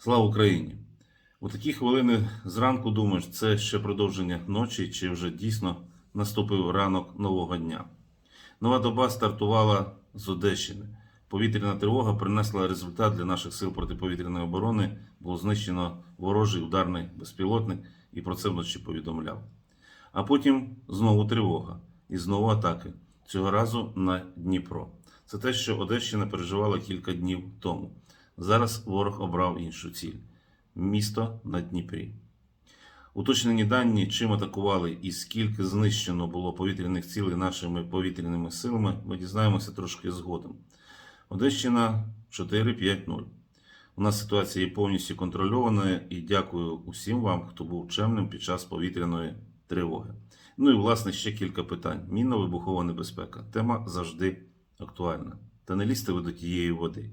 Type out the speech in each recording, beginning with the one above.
Слава Україні! У такі хвилини зранку думаєш, це ще продовження ночі, чи вже дійсно наступив ранок нового дня. Нова доба стартувала з Одещини. Повітряна тривога принесла результат для наших сил протиповітряної оборони. Було знищено ворожий ударний безпілотник і про це вночі повідомляв. А потім знову тривога і знову атаки. Цього разу на Дніпро. Це те, що Одещина переживала кілька днів тому. Зараз ворог обрав іншу ціль місто на Дніпрі. Уточнені дані, чим атакували і скільки знищено було повітряних цілей нашими повітряними силами, ми дізнаємося трошки згодом. Одещина 4-5-0. У нас ситуація є повністю контрольована і дякую усім вам, хто був чемним під час повітряної тривоги. Ну і власне ще кілька питань. Мінно-вибухова небезпека. Тема завжди актуальна. Та не лізьте ви до тієї води.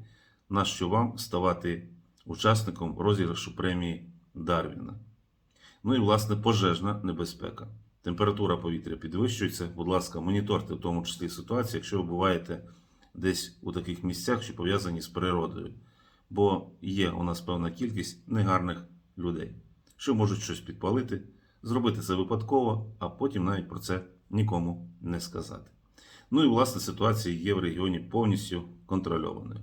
Нащо вам ставати учасником розіграшу премії Дарвіна? Ну і власне пожежна небезпека. Температура повітря підвищується. Будь ласка, моніторте в тому числі ситуацію, якщо ви буваєте десь у таких місцях, що пов'язані з природою. Бо є у нас певна кількість негарних людей, що можуть щось підпалити, зробити це випадково, а потім навіть про це нікому не сказати. Ну і власне ситуація є в регіоні повністю контрольованою.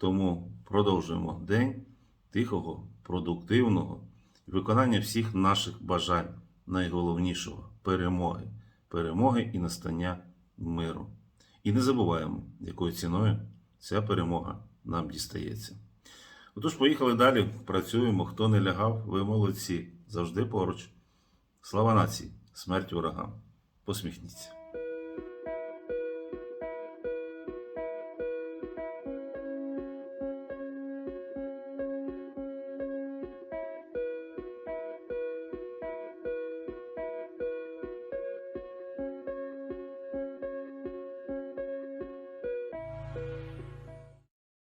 Тому продовжуємо день тихого, продуктивного виконання всіх наших бажань, найголовнішого перемоги, перемоги і настання миру. І не забуваємо, якою ціною ця перемога нам дістається. Отож, поїхали далі, працюємо. Хто не лягав, ви молодці, завжди поруч. Слава нації, смерть ворогам. Посміхніться.